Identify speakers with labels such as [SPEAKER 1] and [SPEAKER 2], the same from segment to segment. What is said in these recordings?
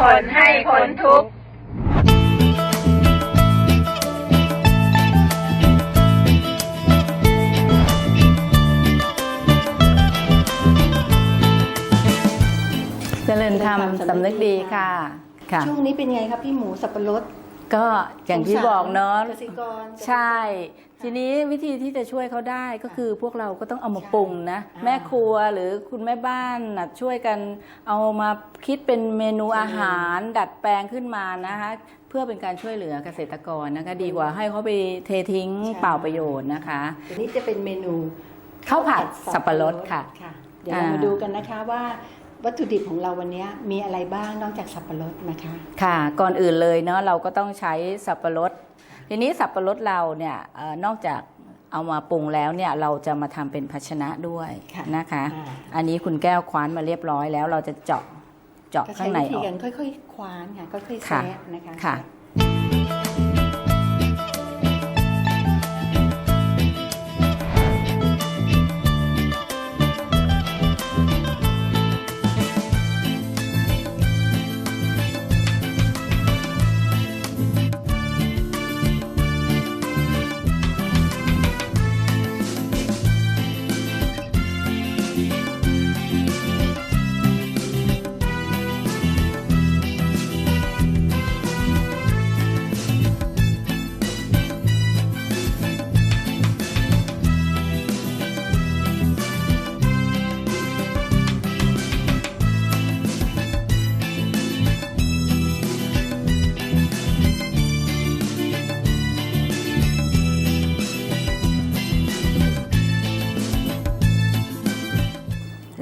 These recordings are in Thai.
[SPEAKER 1] คนให้พ้นทุกข์
[SPEAKER 2] เจริญธรรมสำนึกดีค่ะค่ะ
[SPEAKER 3] ช่วงนี้เป็นไงครับพี่หมูสับปะรด
[SPEAKER 2] ก็อย่างที่บอกเนาะ
[SPEAKER 3] กสิกร
[SPEAKER 2] ใช่ ทีนี้วิธีที่จะช่วยเขาได้ก็คือพวกเราก็ต้องเอามาปรุงนะ
[SPEAKER 3] อ่า
[SPEAKER 2] แม่ครัวหรือคุณแม่บ้านน่ะช่วยกันเอามาคิดเป็นเมนูอาหาร ดัดแปลงขึ้นมานะคะเพื่อเป็นการช่วยเหลือเกษตรกรนะคะดีกว่าให้เขาไปเททิ้งเปล่าประโยชน์นะคะ
[SPEAKER 3] เดี๋ยวนี้จะเป็นเมนู
[SPEAKER 2] ข้าวผัดสับปะรดค่ะ
[SPEAKER 3] ค่ะเดี๋ยวเรา
[SPEAKER 2] อ่าม
[SPEAKER 3] มาดูกันนะคะว่าวัตถุดิบของเราวันนี้มีอะไรบ้างนอกจากสับปะรดนะคะ
[SPEAKER 2] ค่ะ ก่อนอื่นเลยเนาะเราก็ต้องใช้สับปะรด ทีนี้สับปะรดเราเนี่ยเออนอกจากเอามาปรุงแล้วเนี่ยเราจะมาทำเป็นภาชนะด้วย
[SPEAKER 3] ค่ะ
[SPEAKER 2] นะคะ
[SPEAKER 3] อ่า
[SPEAKER 2] อันนี้คุณแก้วคว้านมาเรียบร้อยแล้วเราจะเจาะเจาะ
[SPEAKER 3] ก็
[SPEAKER 2] ข้า
[SPEAKER 3] ใช้
[SPEAKER 2] งใน
[SPEAKER 3] วิธี
[SPEAKER 2] ออก
[SPEAKER 3] กันค่อยๆคว้านค่ะค่อยๆ
[SPEAKER 2] ค่ะ
[SPEAKER 3] แซะนะคะ
[SPEAKER 2] ค่ะ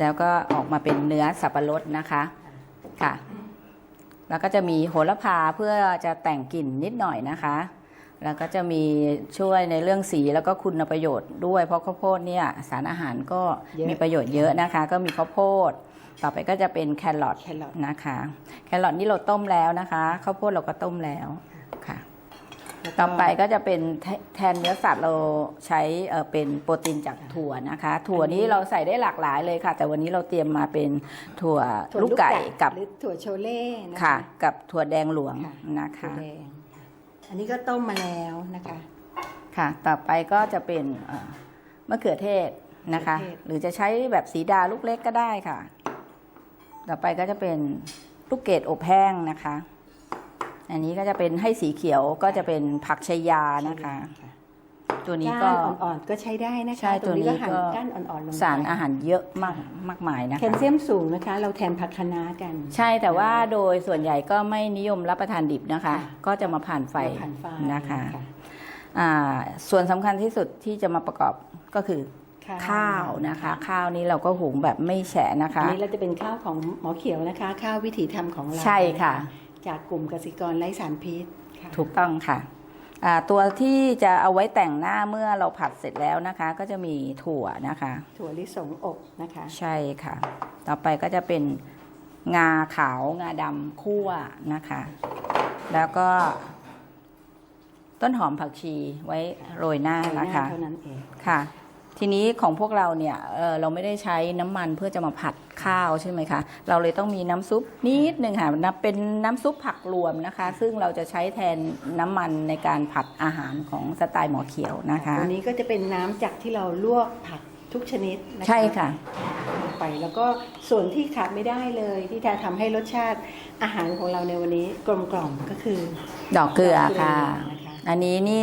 [SPEAKER 2] แล้วก็ออกมาเป็นเนื้อสับปะรดนะคะค่ะ แล้วก็จะมีโหระพาเพื่อจะแต่งกลิ่นนิดหน่อยนะคะ แล้วก็จะมีช่วยในเรื่องสีแล้วก็คุณประโยชน์ด้วย เพราะข้าวโพดเนี่ยสารอาหารก็
[SPEAKER 3] เยอะ
[SPEAKER 2] มีประโยชน์เยอะนะคะ ก็มีข้าวโพด ต่อไปก็จะเป็นแครอท
[SPEAKER 3] แครอท
[SPEAKER 2] นะคะ แครอทนี่เราต้มแล้วนะคะข้าวโพดเราก็ต้มแล้วค่ะ
[SPEAKER 3] แล้วก็
[SPEAKER 2] ต่อไปก็จะเป็นแทแทนเนื้อสัตว์เราใช้เอ่อเป็นโปรตีนจากถั่วนะคะ ถั่วนี้เราใส่ได้หลากหลายเลยค่ะ แต่วันนี้เราเตรียมมาเป็นถั่ว
[SPEAKER 3] ถั่ว
[SPEAKER 2] ลูกไก่กับ
[SPEAKER 3] หรือถั่วโชเล่น
[SPEAKER 2] ค่ะ กับถั่วแดงหลวง
[SPEAKER 3] ค่ะ
[SPEAKER 2] นะ
[SPEAKER 3] ถั่ว
[SPEAKER 2] คะ
[SPEAKER 3] แดงอันนี้ก็ต้มมาแล้วนะคะ
[SPEAKER 2] ค่ะ ต่อไปก็จะเป็นเอ่อมะเขือเทศนะคะ
[SPEAKER 3] มะเขือเทศ
[SPEAKER 2] หรือจะใช้แบบสีดาลูกเล็กก็ได้ค่ะ ต่อไปก็จะเป็นลูกเกดอบแห้งนะคะ อันนี้ก็จะเป็นให้สีเขียวก็จะเป็นผักชายานะคะ ตัวนี้ก็
[SPEAKER 3] ก้านอ่อนๆก็ใช้ได้นะคะ
[SPEAKER 2] ใช่ตัวนี้
[SPEAKER 3] ก็หั่น
[SPEAKER 2] ก็
[SPEAKER 3] ก้านอ่อนๆลงไป
[SPEAKER 2] สารอาหารเยอะมากมากมายนะ
[SPEAKER 3] แค
[SPEAKER 2] คะ
[SPEAKER 3] ลเซียมสูงนะคะ เราแทนผักคะน้ากัน
[SPEAKER 2] ใช่แต่ว่าโดยส่วนใหญ่ก็ไม่นิยมรับประทานดิบนะคะ
[SPEAKER 3] ค่ะ
[SPEAKER 2] ก็จะมาผ่านไฟ
[SPEAKER 3] ผ่านไฟ
[SPEAKER 2] นะคะอ่าส่วนสำคัญที่สุดที่จะมาประกอบก็คือข้าวนะคะ ข้าวนี้เราก็หุงแบบไม่แฉะนะคะ
[SPEAKER 3] อันนี้เราจะเป็นข้าวของหมอเขียวนะคะ ข้าววิถีธรรมของเรา
[SPEAKER 2] ใช่ค่ะ
[SPEAKER 3] จากกลุ่มกสิกรไร้สารพิษค่ะ
[SPEAKER 2] ถูกต้องค่ะอ่าตัวที่จะเอาไว้แต่งหน้าเมื่อเราผัดเสร็จแล้วนะคะ ก็จะมีถั่วนะคะ
[SPEAKER 3] ถั่วลิสงอบนะคะ
[SPEAKER 2] ใช่ค่ะ ต่อไปก็จะเป็นงาขาวงาดำคั่วนะคะ แล้วก็ ต้นหอมผักชีไว้โรยหน้านะคะ
[SPEAKER 3] เท่านั้นเอง
[SPEAKER 2] ค่ะ ทีนี้ของพวกเราเนี่ยเอ่อเราไม่ได้ใช้น้ำมันเพื่อจะมาผัดข้าวใช่ไหมคะ เราเลยต้องมีน้ำซุปนิดหนึ่งค่ะนับเป็นน้ำซุปผักรวมนะคะ ซึ่งเราจะใช้แทนน้ำมันในการผัดอาหารของสไตล์หมอเขียวนะคะ
[SPEAKER 3] ตัวนี้ก็จะเป็นน้ำจากที่เราลวกผักทุกชนิดนะคะ
[SPEAKER 2] ใช่ค่ะ
[SPEAKER 3] ลงไปแล้วก็ส่วนที่ขาดไม่ได้เลยที่จะทำให้รสชาติอาหารของเราในวันนี้กลมกล่อมก็คือ
[SPEAKER 2] ดอกเกลือค่ะ
[SPEAKER 3] ดอกเกลือนะคะ
[SPEAKER 2] อันนี้นี่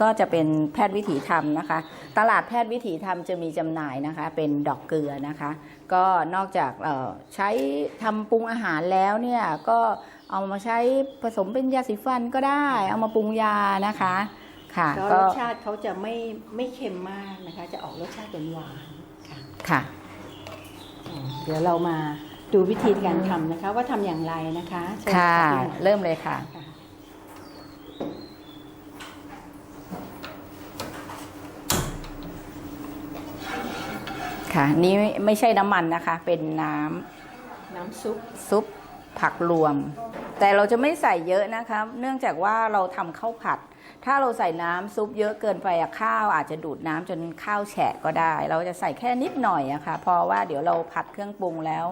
[SPEAKER 2] ก็จะเป็นแพทย์วิถีธรรมนะคะ ตลาดแพทย์วิถีธรรมจะมีจำหน่ายนะคะ เป็นดอกเกลือนะคะ ก็นอกจากเอ่อใช้ทำปรุงอาหารแล้วเนี่ยก็เอามาใช้ผสมเป็นยาสีฟันก็ได้ เอามาปรุงยานะคะค่ะ
[SPEAKER 3] แล้ว
[SPEAKER 2] ก็
[SPEAKER 3] รสชาติเขาจะไม่ไม่เค็มมากนะคะ จะออกรสชาติหวานๆค่ะ
[SPEAKER 2] ค่ะ
[SPEAKER 3] อืมเดี๋ยวเรามาดูวิธีการทำนะคะ ว่าทำอย่างไรนะคะเชิญ
[SPEAKER 2] ค่ะ
[SPEAKER 3] พี่หน่อย
[SPEAKER 2] เริ่มเลยค่ะ
[SPEAKER 3] ค่ะ
[SPEAKER 2] ค่ะ นี่ไม่ใช่น้ำมันนะคะ เป็นน้ำ
[SPEAKER 3] น้ำซุป
[SPEAKER 2] ซุปผักรวม แต่เราจะไม่ใส่เยอะนะคะ เนื่องจากว่าเราทำข้าวผัด ถ้าเราใส่น้ำซุปเยอะเกินไปอะข้าวอาจจะดูดน้ำจนข้าวแฉะก็ได้ เราจะใส่แค่นิดหน่อยอะค่ะเพราะว่าเดี๋ยวเราผัดเครื่องปรุงแล้ว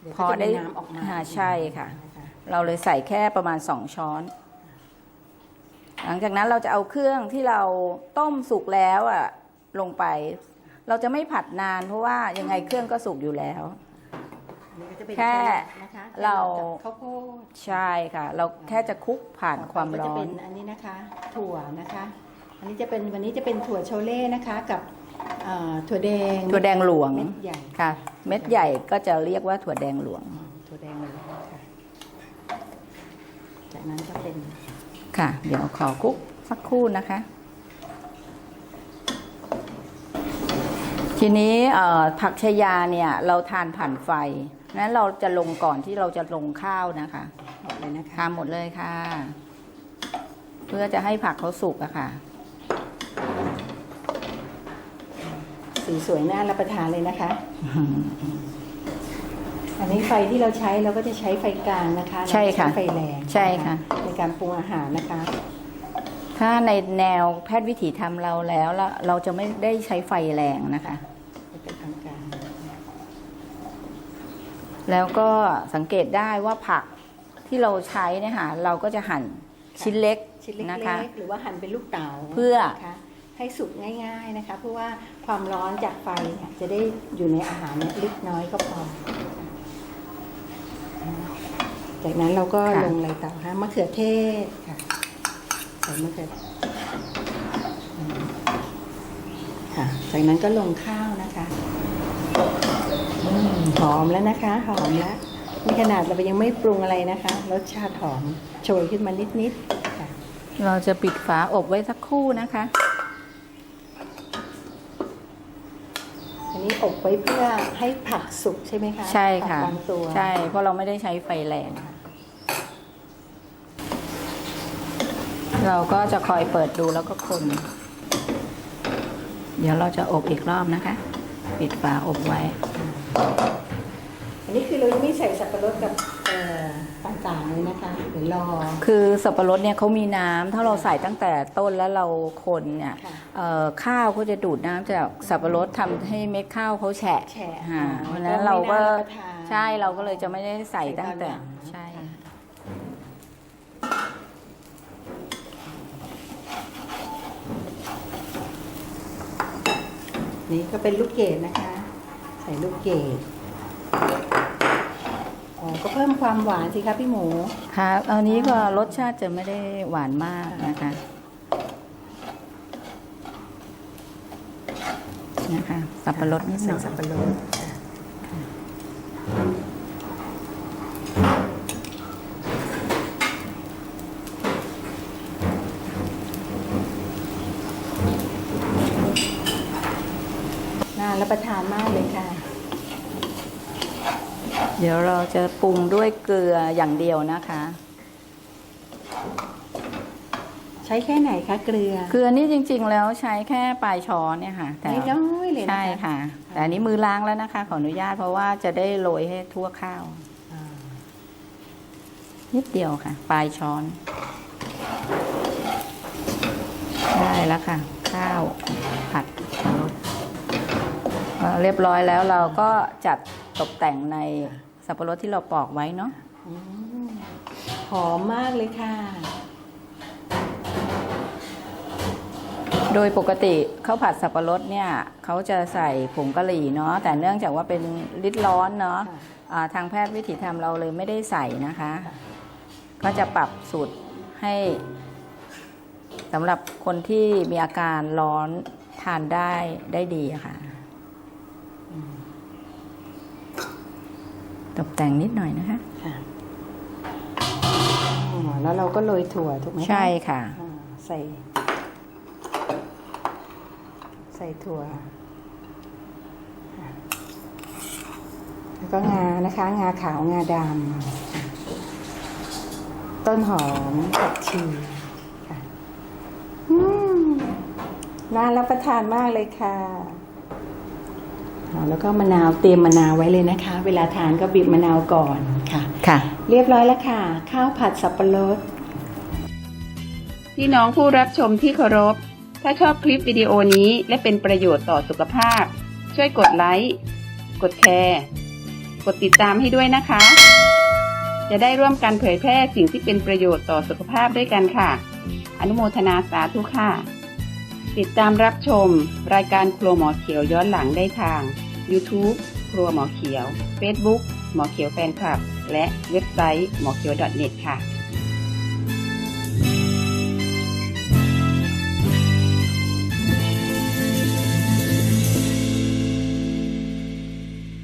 [SPEAKER 3] เดี๋ยว
[SPEAKER 2] พ
[SPEAKER 3] ก็
[SPEAKER 2] อ
[SPEAKER 3] จะ
[SPEAKER 2] ได้
[SPEAKER 3] มีน้ำออกมา
[SPEAKER 2] อ่าใช่ค่ะ
[SPEAKER 3] นะคะ
[SPEAKER 2] เราเลยใส่แค่ประมาณ2ช้อนหลังจากนั้นเราจะเอาเครื่องที่เราต้มสุกแล้วอะลงไป เราจะไม่ผัดนาน เพราะว่ายังไงเครื่องก็สุกอยู่แล้ว
[SPEAKER 3] อันนี้ก็จะเป็น
[SPEAKER 2] แค่
[SPEAKER 3] นะคะ
[SPEAKER 2] เรา
[SPEAKER 3] กับข้าวโพด
[SPEAKER 2] ใช่ค่ะ เราแค่จะคลุกผ่านความ
[SPEAKER 3] ก็
[SPEAKER 2] ร้
[SPEAKER 3] จะ
[SPEAKER 2] อ
[SPEAKER 3] เป็นน อันนี้นะคะ ถั่วนะคะ อันนี้จะเป็นวันนี้จะเป็นถั่วโชเล่นะคะ กับเอ่อถั่วแดง
[SPEAKER 2] ถั่วแดงหลวง
[SPEAKER 3] เม็ดใหญ่
[SPEAKER 2] ค่ะ เม็ดใหญ่ก็จะเรียกว่าถั่วแดงหลวง
[SPEAKER 3] ถั่วแดงเลยค่ะจากนั้นก็เป็น
[SPEAKER 2] ค่ะ เดี๋ยวขอคลุกสักครู่นะคะ ทีนี้เอ่อผักชายาเนี่ยเราทานผ่านไฟนั้นเราจะลงก่อนที่เราจะลงข้าวนะคะ
[SPEAKER 3] หมดเลยนะคะ
[SPEAKER 2] ทำหมดเลยค่ะ เพื่อจะให้ผักเขาสุกอะค่ะ
[SPEAKER 3] สีสวยน่ารับประทานเลยนะคะ อันนี้ไฟที่เราใช้เราก็จะใช้ไฟกลางนะคะ
[SPEAKER 2] ใช่ค่ะ
[SPEAKER 3] เราไม่ไฟแรง
[SPEAKER 2] ใช่ค่ะ
[SPEAKER 3] ในการปรุงอาหารนะคะ
[SPEAKER 2] ถ้าในแนวแพทย์วิถีทำเราแล้วแล้วเราจะไม่ได้ใช้ไฟแรงนะคะ
[SPEAKER 3] เป็นทางการ
[SPEAKER 2] แล้วก็สังเกตได้ว่าผักที่เราใช้เนี่ยค่ะเราก็จะหั่นชิ้นเล็ก
[SPEAKER 3] ชิ้นเล็
[SPEAKER 2] นะคะ
[SPEAKER 3] กๆหรือว่าหั่นเป็นลูกเต๋า
[SPEAKER 2] เพื่อ
[SPEAKER 3] นะคะให้สุกง่ายๆนะคะ เพราะว่าความร้อนจากไฟเนี่ยจะได้อยู่ในอาหารเนี่ยเล็กน้อยก็พอ จากนั้นเราก็
[SPEAKER 2] ค่ะ
[SPEAKER 3] ลงอะไรต่อคะมะเขือเทศค่ะใส่มะเขืออืมค่ะจากนั้นก็ลงข้าวนะคะอืม หอมแล้วนะคะ หอมแล้วนี่ขนาดเรายังไม่ปรุงอะไรนะคะ รสชาติหอมโชยขึ้นมานิดๆค่ะ
[SPEAKER 2] เราจะปิดฝาอบไว้สักครู่นะคะ
[SPEAKER 3] อันนี้อบไว้เพื่อให้ผักสุกใช่ไหมคะ
[SPEAKER 2] ใช่ค่ะ
[SPEAKER 3] ผักบางตัว
[SPEAKER 2] ใช่ เพราะเราไม่ได้ใช้ไฟแรง เราก็จะคอยเปิดดูแล้วก็คน เดี๋ยวเราจะอบอีกรอบนะคะ ปิดฝาอบไว้
[SPEAKER 3] อั นนี้คือเรายังไม่ใส่สับปะรดกับเอ่อต่างๆเลยนะคะเดี๋ยวรอ
[SPEAKER 2] คือสับปะรดเนี่ยเขามีน้ำถ้าเราใส่ตั้งแต่ต้นแล้วเราคนเนี่ย
[SPEAKER 3] ค่ะ
[SPEAKER 2] เอ่อข้าวก็จะดูดน้ำจากสับปะรดทำให้เม็ดข้าวเขาแฉะ
[SPEAKER 3] แฉะ
[SPEAKER 2] ค่ะ
[SPEAKER 3] อ๋อ
[SPEAKER 2] เพราะฉะนั้นเราก็
[SPEAKER 3] ก็ไม่น่ารับประทาน
[SPEAKER 2] ใช่เราก็เลยจะไม่ได้ใส่ตั้งแต่
[SPEAKER 3] ใส่ตอนหลัง
[SPEAKER 2] ใช่
[SPEAKER 3] นี่ก็เป็นลูกเกดนะคะ ใส่ลูกเกด อ๋อก็เพิ่มความหวานสิคะพี่หมู
[SPEAKER 2] ค่ะอันนี้ก็รสชาติจะไม่ได้หวานมากนะคะนะคะสับปะรดนิดห
[SPEAKER 3] ใส่
[SPEAKER 2] น่อย
[SPEAKER 3] สับปะรดค่ะน่ารับประทานมากเลยค่ะ
[SPEAKER 2] เดี๋ยวเราจะปรุงด้วยเกลืออย่างเดียวนะคะ
[SPEAKER 3] ใช้แค่ไหนคะเกลือ
[SPEAKER 2] เกลือนี่จริง ๆ แล้วใช้แค่ปลายช้อนเนี่ยค่ะแต่
[SPEAKER 3] ไม่น้อยเลยนะคะ
[SPEAKER 2] ใช่ค่ะ แต่อันนี้มือล้างแล้วนะคะ ขออนุญาตเพราะว่าจะได้โรยให้ทั่วข้าว
[SPEAKER 3] อ่า
[SPEAKER 2] นิดเดียวค่ะ ปลายช้อน ได้แล้วค่ะ ข้าวผัดสับปะรดพอเรียบร้อยแล้วเราก็จัดตกแต่งใน สับปะรดที่เราปอกไว้เนาะ
[SPEAKER 3] อืมหอมมากเลยค่ะ
[SPEAKER 2] โดยปกติข้าวผัดสับปะรดเนี่ยเขาจะใส่ผงกะหรี่เนาะแต่เนื่องจากว่าเป็นลิตรร้อนเนาะ
[SPEAKER 3] ค่ะ
[SPEAKER 2] อ่าทางแพทย์วิถีธรรมเราเลยไม่ได้ใส่นะคะ ก็จะปรับสูตรให้สำหรับคนที่มีอาการร้อนทานได้ได้ดีอะค่ะ ตกแต่งนิดหน่อยนะคะ
[SPEAKER 3] ค่ะอ๋อแล้วเราก็โรยถั่วถูกไหมคะ
[SPEAKER 2] ใช่ค่ะ
[SPEAKER 3] อ่าใส่ ใส่ถั่วค่ะแล้วก็งานะคะ งาขาวงาดำต้นหอมผักชีค่ะอืมน่ารับประทานมากเลยค่ะอ๋อ แล้วก็มะนาวเตรียมมะนาวไว้เลยนะคะ เวลาทานก็บีบมะนาวก่อนค่ะ
[SPEAKER 2] ค่ะ
[SPEAKER 3] เรียบร้อยแล้วค่ะ ข้าวผัดสับปะรด
[SPEAKER 4] พี่น้องผู้รับชมที่เคารพ ถ้าชอบคลิปวิดีโอนี้และเป็นประโยชน์ต่อสุขภาพ ช่วยกดไลค์ กดแชร์ กดติดตามให้ด้วยนะคะ จะได้ร่วมกันเผยแพร่สิ่งที่เป็นประโยชน์ต่อสุขภาพด้วยกันค่ะ อนุโมทนาสาธุค่ะ ติดตามรับชม รายการครัวหมอเขียวย้อนหลังได้ทาง YouTube ครัวหมอเขียว Facebook หมอเขียวแฟนคลับ และเว็บไซต์หมอเขียว .net ค่ะ